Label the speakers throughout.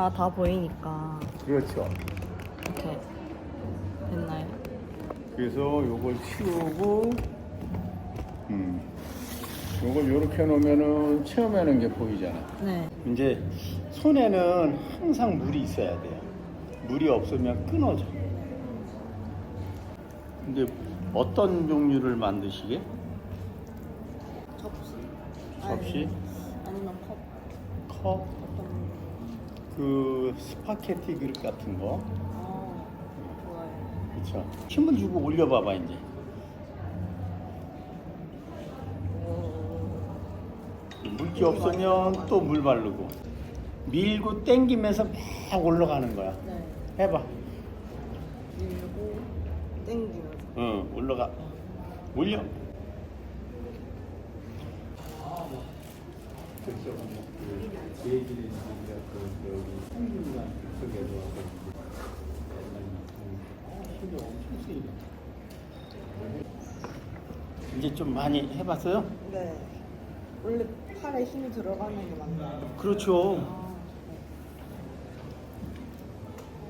Speaker 1: 네,
Speaker 2: 아, 다 보이니까
Speaker 1: 그렇죠.
Speaker 2: 이렇게 됐나요?
Speaker 1: 그래서 요걸 치우고, 음, 요걸 요렇게 놓으면은 체험하는 게 보이잖아.
Speaker 2: 네.
Speaker 1: 이제 손에는 항상 물이 있어야 돼요. 물이 없으면 끊어져. 근데 어떤 종류를 만드시게?
Speaker 2: 접시?
Speaker 1: 접시?
Speaker 2: 아니면 컵?
Speaker 1: 컵? 그 스파게티 그릇 같은 거?
Speaker 2: 아, 좋아요.
Speaker 1: 그쵸. 힘을 주고 올려봐봐, 이제. 물기 없으면 또 물 바르고. 밀고 땡기면서 막 올라가는 거야.
Speaker 2: 네.
Speaker 1: 해봐.
Speaker 2: 밀고 땡기면서.
Speaker 1: 응, 올라가. 올려. 이제 좀 많이 해봤어요?
Speaker 2: 네. 원래 팔에 힘이 들어가는 게 맞나요?
Speaker 1: 그렇죠.
Speaker 2: 아,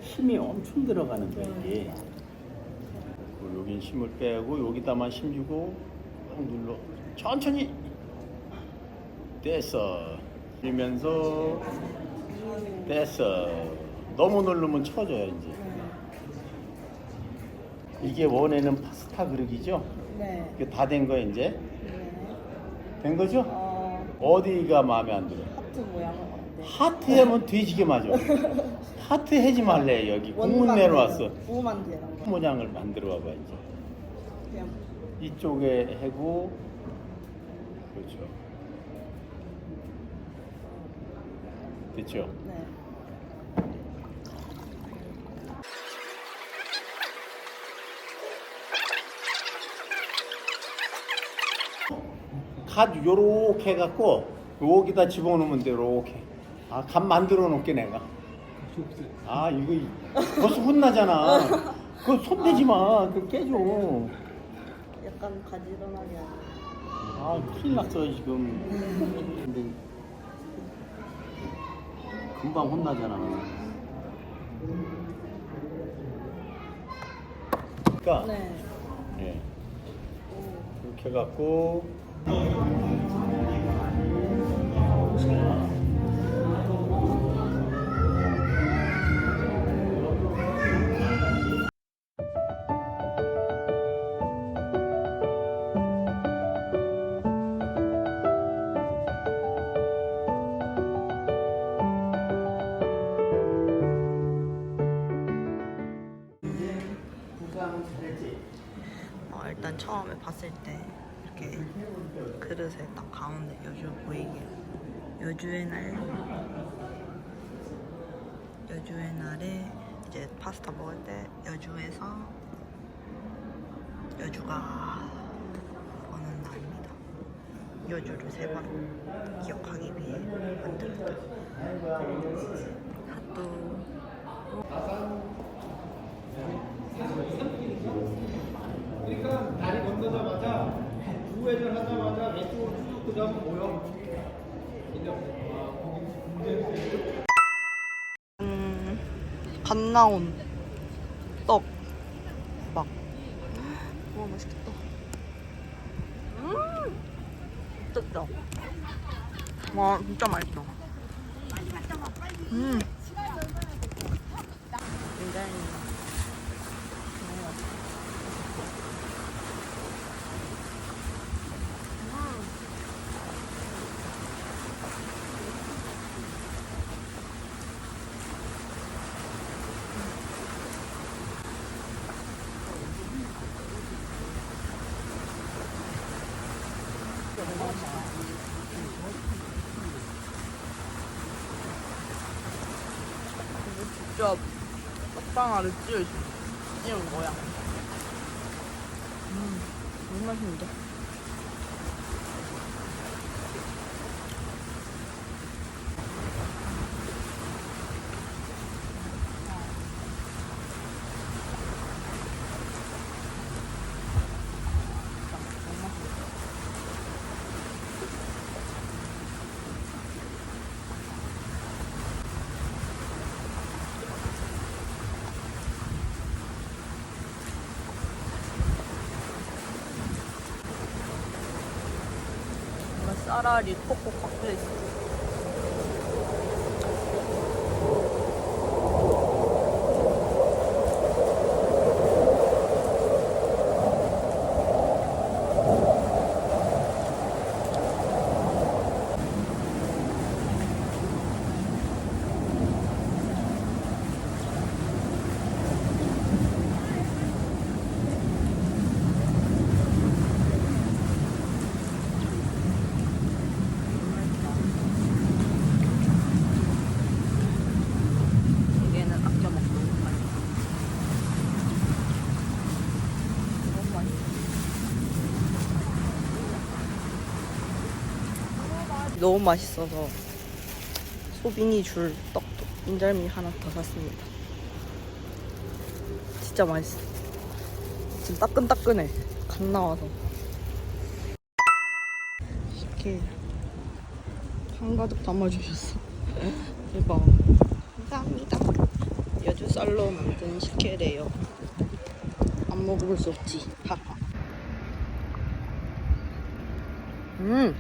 Speaker 1: 힘이 엄청 들어가는 거야 이게. 그리고 여긴 힘을 빼고 여기다만 힘 주고 확 눌러. 천천히. 됐어. 밀면서 됐어. 너무 누르면 쳐져요 이제. 이게 원에는 파스타 그릇이죠?
Speaker 2: 네.
Speaker 1: 이게 다 된 거야 이제?
Speaker 2: 네.
Speaker 1: 된 거죠?
Speaker 2: 어,
Speaker 1: 어디가 마음에 안 들어?
Speaker 2: 하트 모양은 어때?
Speaker 1: 하트 하면 돼지게 맞아. 하트 해지 말래 여기 국문 내려왔어.
Speaker 2: 거.
Speaker 1: 모양을 만들어 봐봐 이제.
Speaker 2: 그냥
Speaker 1: 이쪽에 해고 그렇죠. 됐죠?
Speaker 2: 네.
Speaker 1: 갓 요렇게 해갖고 여기다 집어넣으면 돼 요렇게. 아갓 만들어 놓게 내가. 아 이거 이- 벌써 혼나잖아. 그거 손 대지 마. 그거 깨져.
Speaker 2: 약간 가지런하게 하는.
Speaker 1: 아 큰일 났어 지금. 근데 금방 혼나잖아. 그러니까
Speaker 2: 네.
Speaker 1: 예.
Speaker 2: 오.
Speaker 1: 이렇게 해갖고
Speaker 2: 그릇에 딱 가운데 여주 보이게 여주의 날 여주의 날에 이제 파스타 먹을 때 여주에서 여주가 오는 날입니다. 여주를 세 번 기억하기 위해 만들었다. 핫도
Speaker 3: 다리 건너자마자 우회전 하자마자 음.
Speaker 2: 음, 갓 나온 떡. 막. 와, 맛있겠다. 음! 뜯다. 와, 진짜 맛있다. 음. 굉장히. 떡방아를 찌 찌는 거야. 음, 너무 맛있는데? 뭔가 쌀알이 콕콕 박혀있어. 얘는 아껴 먹는 거야. 너무 맛있어. 너무 맛있어서 소빈이 줄 떡도 인절미 하나 더 샀습니다. 진짜 맛있어. 지금 따끈따끈해. 갓 나와서. 이렇게 한 가득 담아주셨어. 대박. 감사합니다. 여주 쌀로 만든 식혜래요. 안 먹어볼 수 없지. 하하. 음,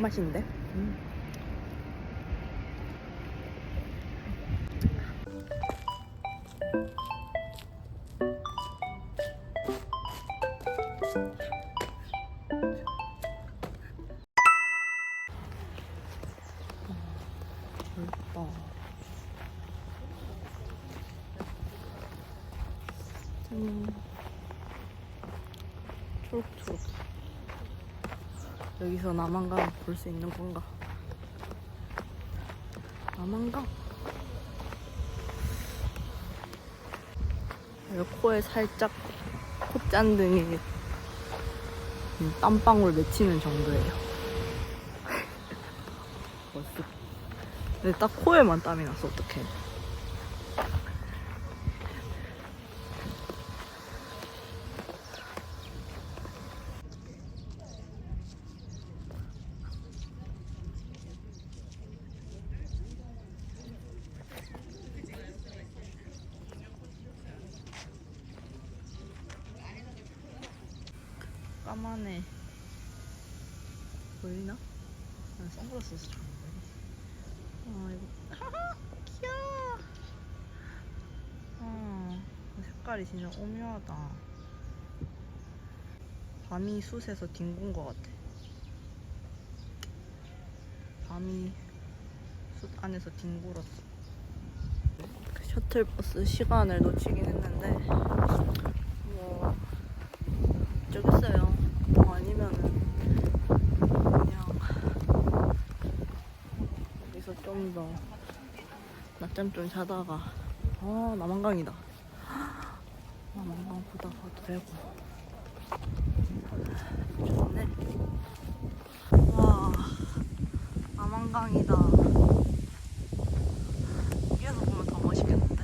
Speaker 2: 맛있는데? 음. 여기서 남한강 볼 수 있는 건가? 남한강? 여기 코에 살짝 콧잔등에 음, 땀방울 맺히는 정도예요. 멋있어. 근데 딱 코에만 땀이 났어, 어떡해. 보이나? 난 선글라스 써서 좋은 거야. 아 이거 하하 귀여워. 어 그 색깔이 진짜 오묘하다. 밤이 숯에서 뒹군 것 같아. 밤이 숯 안에서 뒹굴었어. 그 셔틀버스 시간을 놓치긴 했는데 뭐 어쩌겠어요. 뭐 아니면은 그냥 여기서 좀 더 낮잠 좀 자다가 아 남한강이다 되고. 좋네. 와 남한강이다 여기에서 보면 더 멋있겠는데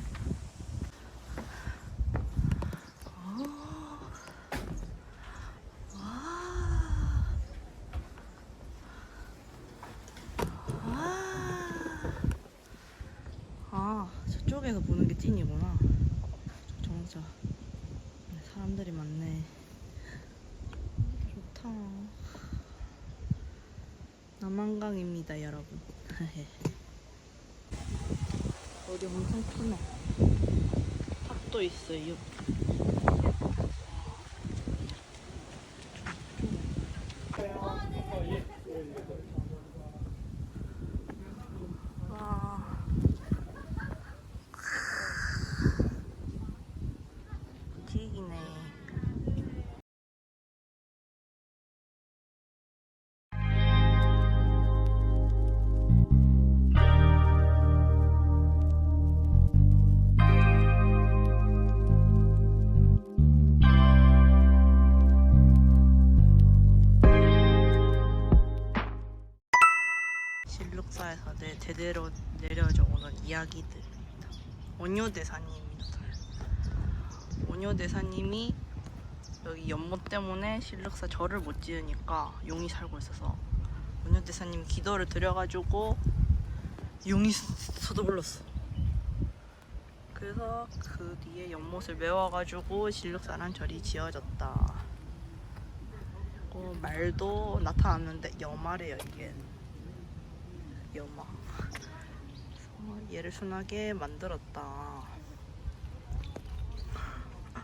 Speaker 2: 아, 저쪽에서 보는 게 찐이구나. 정자. 사람들이 많네. 좋다. 남한강입니다, 여러분. 어디 엄청 크네. 탑도 있어요. 내 대대로 내려져 오는 이야기들입니다. 원효 대사님입니다. 원효 대사님이 여기 연못 때문에 실륵사 절을 못 지으니까 용이 살고 있어서 원효 대사님이 기도를 드려가지고 용이 서둘렀어. 그래서 그 뒤에 연못을 메워가지고 실륵사란 절이 지어졌다. 그리고 말도 나타났는데 여마래요 이게. 여마. 그래서 얘를 순하게 만들었다.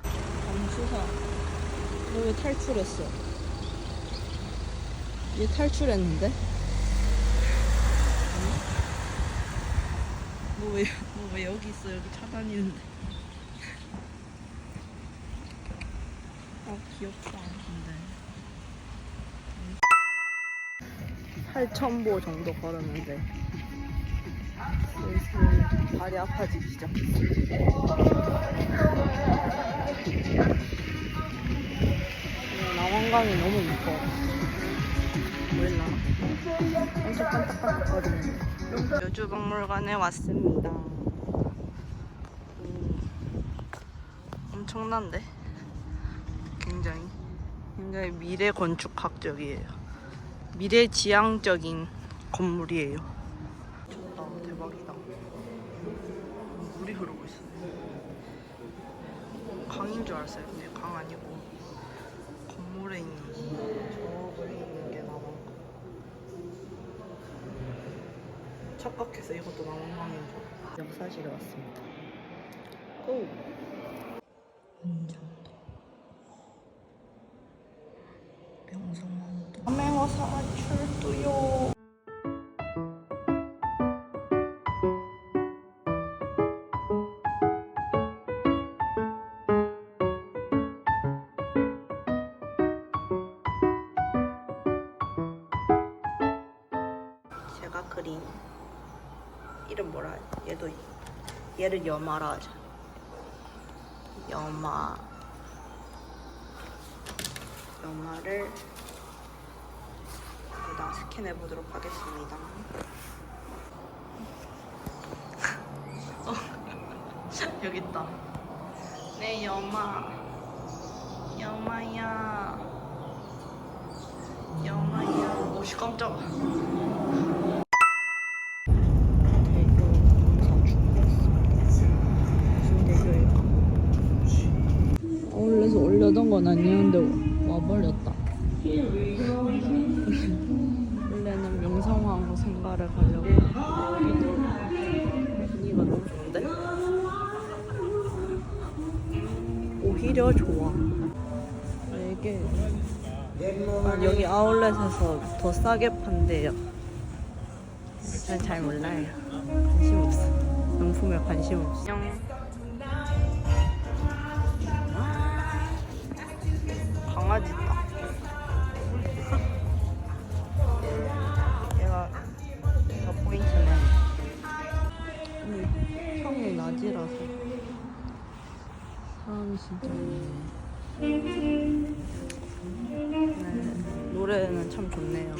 Speaker 2: 강수사. 너 왜 탈출했어? 얘 탈출했는데? 너 왜, 너왜 여기 있어? 여기 차다니는데. 아, 귀엽다. 8,000보 정도 걸었는데. 슬슬 발이 아파지기 시작했어. 그냥 남한강이 너무 이뻐. 보일라? 엄청 반짝반짝거리는데. 여주박물관에 왔습니다. 오, 엄청난데? 굉장히. 굉장히 미래 건축학적이에요. 미래 지향적인 건물이에요. 좋다. 대박이다. 물이 흐르고 있어. 강인 줄 알았어요. 근데 강 아니고 건물에 있는 저거에 있는 게 남한강. 착각해서 이것도 남한강인 줄. 역사실에 왔습니다. 고! 얘를 여마라 하자. 여마 여마를 여기다 스캔해 보도록 하겠습니다. 어, 여기 있다. 네 여마 여마야 여마야 오씨 깜짝아. 오히려 좋아. 이게 아, 여기 아울렛에서 더 싸게 판대요. 전잘 몰라요. 관심 없어. 명품에 관심 없어. 안녕. 강아지 진짜. 네, 노래는 참 좋네요.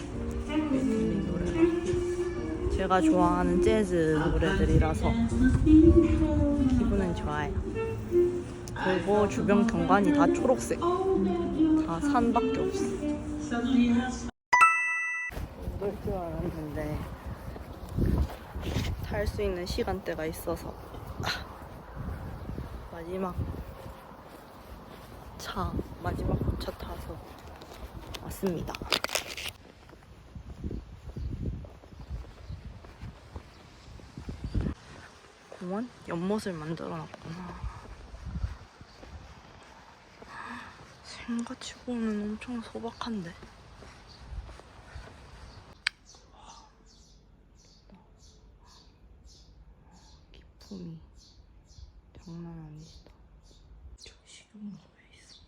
Speaker 2: 웨이틀리 노래가. 제가 좋아하는 재즈 노래들이라서 기분은 좋아요. 그리고 주변 경관이 다 초록색. 다 산밖에 없어. 못올 줄 알았는데 탈 수 있는 시간대가 있어서 마지막 차 마지막 차 타서 왔습니다. 공원 연못을 만들어 놨구나. 생각치고는 엄청 소박한데. 기품이 장난 아니다. 저 식용은 왜 있어?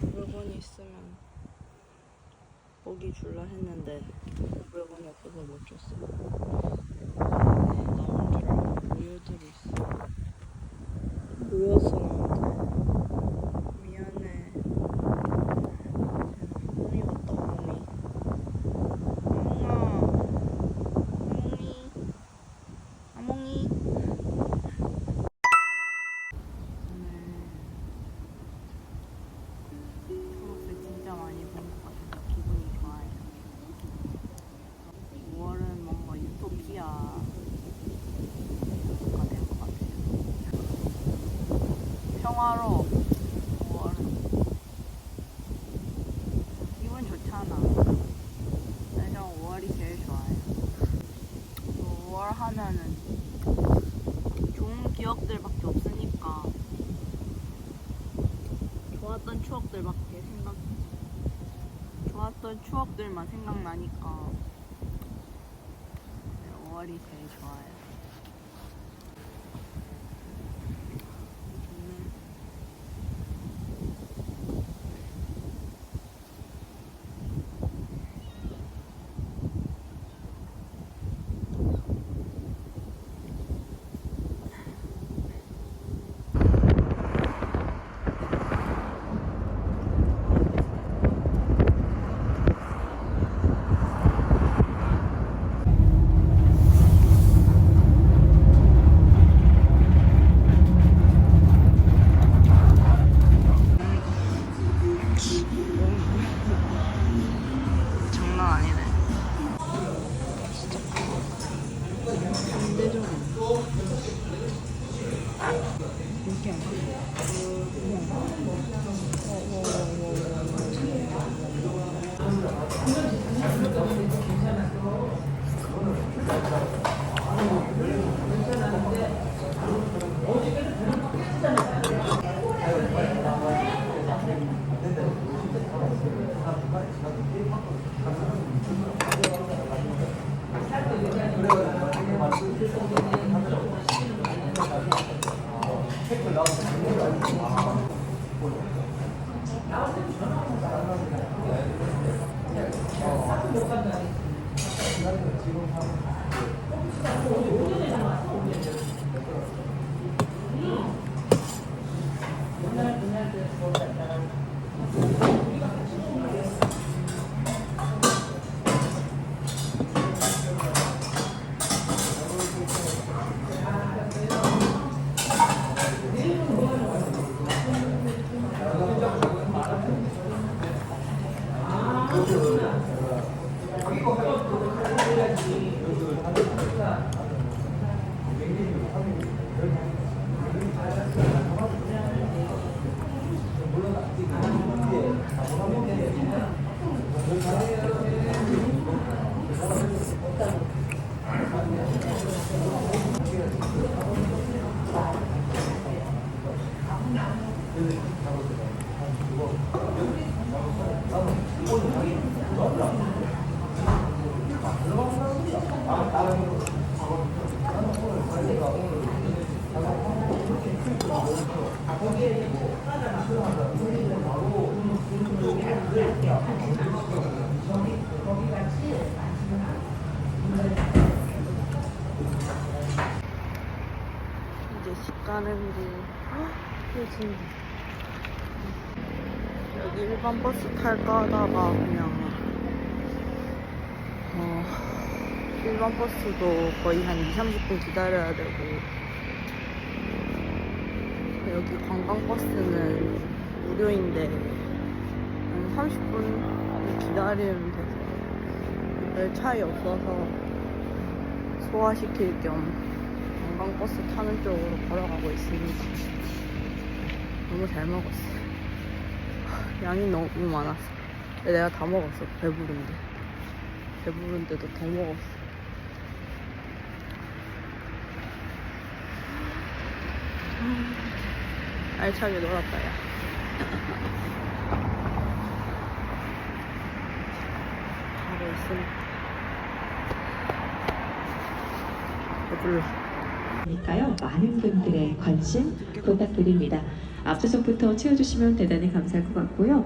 Speaker 2: 물건이 있으면 먹이 줄라 했는데 물건이 없어서 못 줬어. 나온 줄 알고 모여들이 있어. 보였어 나한테 미안해 하몽이 왔다 하몽이 하몽아 하몽이 하몽이 오늘 초록색 진짜 많이 본 것 같아서 기분이 좋아요 5월은 뭔가 유토피아가 될 것 같아요 평화로 5월은 기분 좋잖아. 그래서 5월이 제일 좋아요 5월 하면은 좋은 기억들밖에 없으니까 좋았던 추억들밖에 생각 좋았던 추억들만 생각나니까 요즘 여기 일반 버스 탈까 하다가 그냥 어, 일반 버스도 거의 한 2, 30분 기다려야 되고 여기 관광버스는 무료인데 한 30분 기다리면 돼서 별 차이 없어서 소화시킬 겸 관광버스 타는 쪽으로 걸어가고 있습니다. 너무 잘 먹었어. 양이 너무 많았어. 내가 다 먹었어. 배부른데. 배부른데도 더 먹었어. 알차게 놀았다, 야. 바로 있으니까. 배불러.
Speaker 4: 니까요 많은 분들의 관심 부탁드립니다. 앞좌석부터 채워주시면 대단히 감사할 것 같고요.